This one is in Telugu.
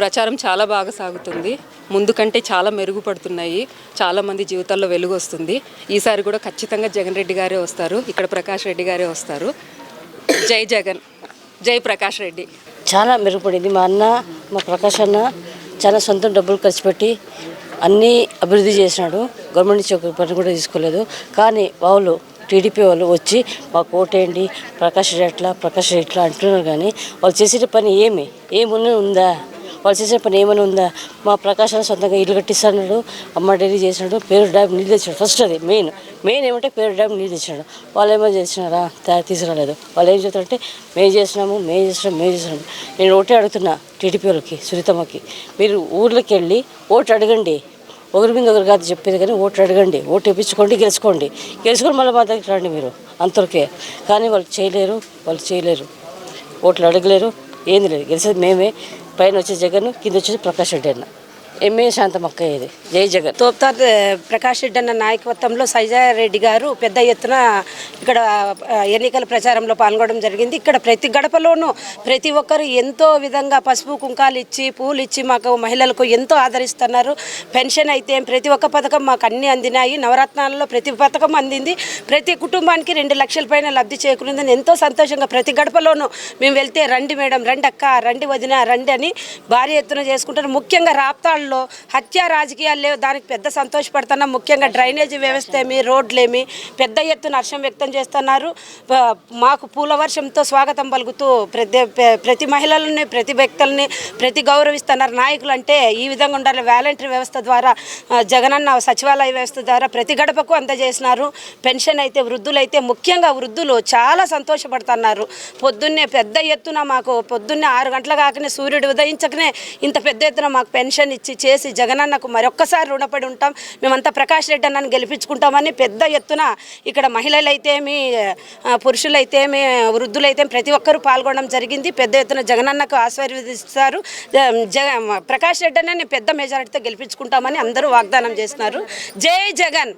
ప్రచారం చాలా బాగా సాగుతుంది. ముందు కంటే చాలా మెరుగుపడుతున్నాయి. చాలా మంది జీవితాల్లో వెలుగు వస్తుంది. ఈసారి కూడా ఖచ్చితంగా జగన్ రెడ్డి గారే వస్తారు. ఇక్కడ ప్రకాష్ రెడ్డి గారే వస్తారు. జై జగన్. జై ప్రకాష్ రెడ్డి. చాలా మెరుగుపడింది మా అన్న మా ప్రకాష్ అన్న. చాలా సొంతం డబ్బులు ఖర్చు పెట్టి అన్నీ అభివృద్ధి చేసినాడు. గవర్నమెంట్ నుంచి ఒక పని కూడా తీసుకోలేదు. కానీ వాళ్ళు టీడీపీ వాళ్ళు వచ్చి మాకు ఓటేయండి ప్రకాష్ రెడ్డి ఎట్లా ప్రకాష్ రెడ్డి ఎట్లా అంటున్నారు కానీ వాళ్ళు చేసే పని ఏమి? ఏమున్నా ఉందా? వాళ్ళు చేసే పని ఏమైనా ఉందా? మా ప్రకాశం సొంతంగా ఇల్లు కట్టిస్తున్నాడు అమ్మ డైరీ చేసినాడు పేరు డ్యాబ్ నీళ్ళు తెచ్చాడు. ఫస్ట్ అది మెయిన్ మెయిన్ ఏమంటే పేరు డ్యాబ్ నీళ్ళు తెచ్చాడు. వాళ్ళు ఏమో చేసినారా తయారు తీసుకురాలేదు. వాళ్ళు ఏం చెప్తారంటే మేము చేసినాము మేము చేసినాము మేము చేసినాము నేను ఓటే అడుగుతున్నా టీడీపీ వాళ్ళకి సునీతమ్మకి. మీరు ఊర్లోకి వెళ్ళి ఓటు అడగండి. ఒకరి మీద ఒకరు కాదు చెప్పేది కానీ ఓటు అడగండి. ఓటు వేయించుకోండి గెలుచుకోండి. గెలుచుకొని మళ్ళీ మా దగ్గరికి రండి మీరు అంతవరకే. కానీ వాళ్ళు చేయలేరు వాళ్ళు చేయలేరు. ఓట్లు అడగలేరు ఏంది లేదు. గెలిచేది మేమే. పైన వచ్చే జగన్ కింద వచ్చేసి ప్రకాష్ రెడ్డి అన్న. ఎంఏ శాంతమక్క ఇది. జై జగన్. తోప్తార్ ప్రకాష్ రెడ్డి అన్న నాయకత్వంలో సైజారెడ్డి గారు పెద్ద ఎత్తున ఇక్కడ ఎన్నికల ప్రచారంలో పాల్గొనడం జరిగింది. ఇక్కడ ప్రతి గడపలోనూ ప్రతి ఒక్కరు ఎంతో విధంగా పసుపు కుంకాలు ఇచ్చి పూలు ఇచ్చి మాకు మహిళలకు ఎంతో ఆదరిస్తున్నారు. పెన్షన్ అయితే ప్రతి ఒక్క పథకం మాకు అన్ని అందినాయి. నవరత్నాలలో ప్రతి పథకం అందింది. ప్రతి కుటుంబానికి రెండు లక్షల పైన లబ్ధి చేకూరిందని ఎంతో సంతోషంగా ప్రతి గడపలోనూ మేము వెళ్తే రండి మేడం రండి అక్క రండి వదిన రండి అని భారీ ఎత్తున చేసుకుంటారు. ముఖ్యంగా రాప్తాళ్ళు రాజకీయాల్లో హత్య రాజకీయాలు లేవు. దానికి పెద్ద సంతోషపడుతున్నాం. ముఖ్యంగా డ్రైనేజీ వ్యవస్థ ఏమి రోడ్లేమి పెద్ద ఎత్తున హర్షం వ్యక్తం చేస్తున్నారు. మాకు పూల వర్షంతో స్వాగతం పలుకుతూ ప్రతి ప్రతి మహిళలని ప్రతి వ్యక్తుల్ని ప్రతి గౌరవిస్తున్నారు. నాయకులు అంటే ఈ విధంగా ఉండాలి. వాలంటరీ వ్యవస్థ ద్వారా జగనన్న సచివాలయ వ్యవస్థ ద్వారా ప్రతి గడపకు అందజేసినారు. పెన్షన్ అయితే వృద్ధులైతే ముఖ్యంగా వృద్ధులు చాలా సంతోషపడుతున్నారు. పొద్దున్నే పెద్ద ఎత్తున మాకు పొద్దున్నే ఆరు గంటల కాకనే సూర్యుడు ఉదయించకనే ఇంత పెద్ద ఎత్తున మాకు పెన్షన్ ఇచ్చి చేసి జగనన్నకు మరొక్కసారి రుణపడి ఉంటాం. మేమంతా ప్రకాష్ రెడ్డి అన్నని గెలిపించుకుంటామని పెద్ద ఎత్తున ఇక్కడ మహిళలైతేమి పురుషులైతేమి వృద్ధులైతే ప్రతి ఒక్కరూ పాల్గొనడం జరిగింది. పెద్ద ఎత్తున జగనన్నకు ఆశీర్వదిస్తారు. జగ ప్రకాష్ రెడ్డి అన్నని పెద్ద మెజారిటీతో గెలిపించుకుంటామని అందరూ వాగ్దానం చేస్తున్నారు. జై జగన్!